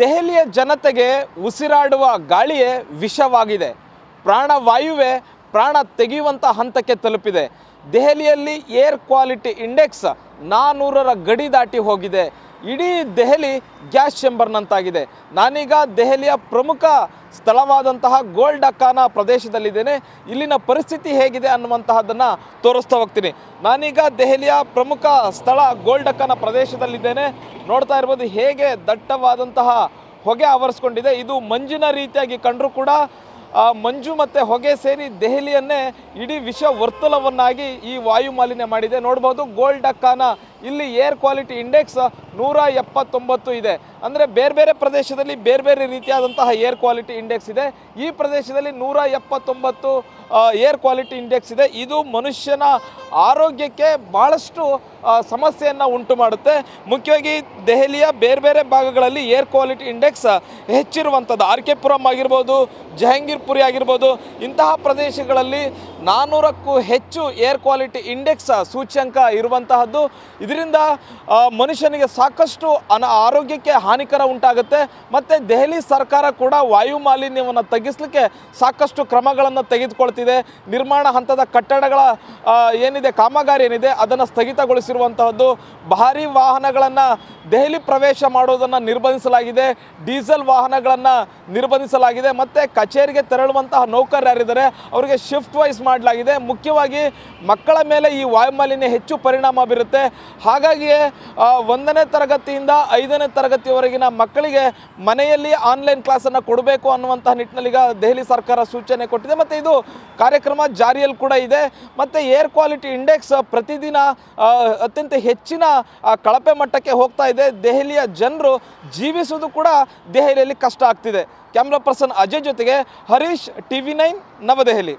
ದೆಹಲಿಯ ಜನತೆಗೆ ಉಸಿರಾಡುವ ಗಾಳಿಯೇ ವಿಷವಾಗಿದೆ. ಪ್ರಾಣವಾಯುವೇ ಪ್ರಾಣ ತೆಗೆಯುವಂಥ ಹಂತಕ್ಕೆ ತಲುಪಿದೆ. ದೆಹಲಿಯಲ್ಲಿ ಏರ್ ಕ್ವಾಲಿಟಿ ಇಂಡೆಕ್ಸ್ ನಾನ್ನೂರರ ಗಡಿ ದಾಟಿ ಹೋಗಿದೆ. ಇಡೀ ದೆಹಲಿ ಗ್ಯಾಸ್ ಚೇಂಬರ್ನಂತಾಗಿದೆ ನಾನೀಗ ದೆಹಲಿಯ ಪ್ರಮುಖ ಸ್ಥಳವಾದಂತಹ ಗೋಲ್ಡ್ ಅಕ್ಕಾನ ಪ್ರದೇಶದಲ್ಲಿದ್ದೇನೆ. ಇಲ್ಲಿನ ಪರಿಸ್ಥಿತಿ ಹೇಗಿದೆ ಅನ್ನುವಂತಹದ್ದನ್ನು ತೋರಿಸ್ತಾ ಹೋಗ್ತೀನಿ. ನಾನೀಗ ದೆಹಲಿಯ ಪ್ರಮುಖ ಸ್ಥಳ ಗೋಲ್ಡ್ ಅಕ್ಕಾನ ಪ್ರದೇಶದಲ್ಲಿದ್ದೇನೆ. ನೋಡ್ತಾ ಇರ್ಬೋದು ಹೇಗೆ ದಟ್ಟವಾದಂತಹ ಹೊಗೆ ಆವರಿಸ್ಕೊಂಡಿದೆ. ಇದು ಮಂಜಿನ ರೀತಿಯಾಗಿ ಕಂಡರೂ ಕೂಡ ಮಂಜು ಮತ್ತು ಹೊಗೆ ಸೇರಿ ದೆಹಲಿಯನ್ನೇ ಇಡೀ ವಿಷ ವರ್ತುಲವನ್ನಾಗಿ ಈ ವಾಯು ಮಾಲಿನ್ಯ ಮಾಡಿದೆ. ನೋಡ್ಬೋದು ಗೋಲ್ಡ್ ಅಕ್ಕಾನ ಇಲ್ಲಿ ಏರ್ ಕ್ವಾಲಿಟಿ ಇಂಡೆಕ್ಸ್ ನೂರ ಎಪ್ಪತ್ತೊಂಬತ್ತು ಇದೆ. ಅಂದರೆ ಬೇರೆ ಬೇರೆ ಪ್ರದೇಶದಲ್ಲಿ ಬೇರೆ ಬೇರೆ ರೀತಿಯಾದಂತಹ ಏರ್ ಕ್ವಾಲಿಟಿ ಇಂಡೆಕ್ಸ್ ಇದೆ. ಈ ಪ್ರದೇಶದಲ್ಲಿ ನೂರ ಎಪ್ಪತ್ತೊಂಬತ್ತು ಏರ್ ಕ್ವಾಲಿಟಿ ಇಂಡೆಕ್ಸ್ ಇದೆ. ಇದು ಮನುಷ್ಯನ ಆರೋಗ್ಯಕ್ಕೆ ಭಾಳಷ್ಟು ಸಮಸ್ಯೆಯನ್ನು ಉಂಟು ಮಾಡುತ್ತೆ. ಮುಖ್ಯವಾಗಿ ದೆಹಲಿಯ ಬೇರೆ ಬೇರೆ ಭಾಗಗಳಲ್ಲಿ ಏರ್ ಕ್ವಾಲಿಟಿ ಇಂಡೆಕ್ಸ್ ಹೆಚ್ಚಿರುವಂಥದ್ದು ಆರ್ ಕೆ ಪುರಂ ಆಗಿರ್ಬೋದು, ಜಹಂಗೀರ್ಪುರಿ ಆಗಿರ್ಬೋದು, ಇಂತಹ ಪ್ರದೇಶಗಳಲ್ಲಿ ನಾನ್ನೂರಕ್ಕೂ ಹೆಚ್ಚು ಏರ್ ಕ್ವಾಲಿಟಿ ಇಂಡೆಕ್ಸ್ ಸೂಚ್ಯಂಕ ಇರುವಂತಹದ್ದು. ಇದರಿಂದ ಮನುಷ್ಯನಿಗೆ ಸಾಕಷ್ಟು ಅನ, ಆರೋಗ್ಯಕ್ಕೆ ಹಾನಿಕರ ಉಂಟಾಗುತ್ತೆ. ಮತ್ತು ದೆಹಲಿ ಸರ್ಕಾರ ಕೂಡ ವಾಯು ಮಾಲಿನ್ಯವನ್ನು ತಗ್ಗಿಸಲಿಕ್ಕೆ ಸಾಕಷ್ಟು ಕ್ರಮಗಳನ್ನು ತೆಗೆದುಕೊಳ್ತಿದೆ. ನಿರ್ಮಾಣ ಹಂತದ ಕಟ್ಟಡಗಳ ಏನಿದೆ, ಕಾಮಗಾರಿ ಏನಿದೆ, ಅದನ್ನು ಸ್ಥಗಿತಗೊಳಿಸಿರುವಂತಹದ್ದು. ಭಾರಿ ವಾಹನಗಳನ್ನು ದೆಹಲಿ ಪ್ರವೇಶ ಮಾಡೋದನ್ನು ನಿರ್ಬಂಧಿಸಲಾಗಿದೆ. ಡೀಸೆಲ್ ವಾಹನಗಳನ್ನು ನಿರ್ಬಂಧಿಸಲಾಗಿದೆ. ಮತ್ತು ಕಚೇರಿಗೆ ತೆರಳುವಂತಹ ನೌಕರರು ಯಾರಿದ್ದಾರೆ, ಅವರಿಗೆ ಶಿಫ್ಟ್ ವೈಸ್ ಮಾಡಲಾಗಿದೆ. ಮುಖ್ಯವಾಗಿ ಮಕ್ಕಳ ಮೇಲೆ ಈ ವಾಯುಮಾಲಿನ್ಯ ಹೆಚ್ಚು ಪರಿಣಾಮ ಬೀರುತ್ತೆ. ಹಾಗಾಗಿಯೇ ಒಂದನೇ ತರಗತಿಯಿಂದ ಐದನೇ ತರಗತಿಯವರೆಗಿನ ಮಕ್ಕಳಿಗೆ ಮನೆಯಲ್ಲಿ ಆನ್ಲೈನ್ ಕ್ಲಾಸನ್ನು ಕೊಡಬೇಕು ಅನ್ನುವಂತಹ ನಿಟ್ಟಿನಲ್ಲಿ ಈಗ ದೆಹಲಿ ಸರ್ಕಾರ ಸೂಚನೆ ಕೊಟ್ಟಿದೆ. ಮತ್ತು ಇದು ಕಾರ್ಯಕ್ರಮ ಜಾರಿಯಲ್ಲಿ ಕೂಡ ಇದೆ. ಮತ್ತು ಏರ್ ಕ್ವಾಲಿಟಿ ಇಂಡೆಕ್ಸ್ ಪ್ರತಿದಿನ ಅತ್ಯಂತ ಹೆಚ್ಚಿನ ಕಳಪೆ ಮಟ್ಟಕ್ಕೆ ಹೋಗ್ತಾ ಇದೆ. ದೆಹಲಿಯ ಜನರು ಜೀವಿಸುವುದು ಕೂಡ ದೆಹಲಿಯಲ್ಲಿ ಕಷ್ಟ ಆಗ್ತಿದೆ. ಕ್ಯಾಮ್ರಾ ಪರ್ಸನ್ ಅಜಯ್ ಜೊತೆಗೆ Harish T V nine, Navadehali.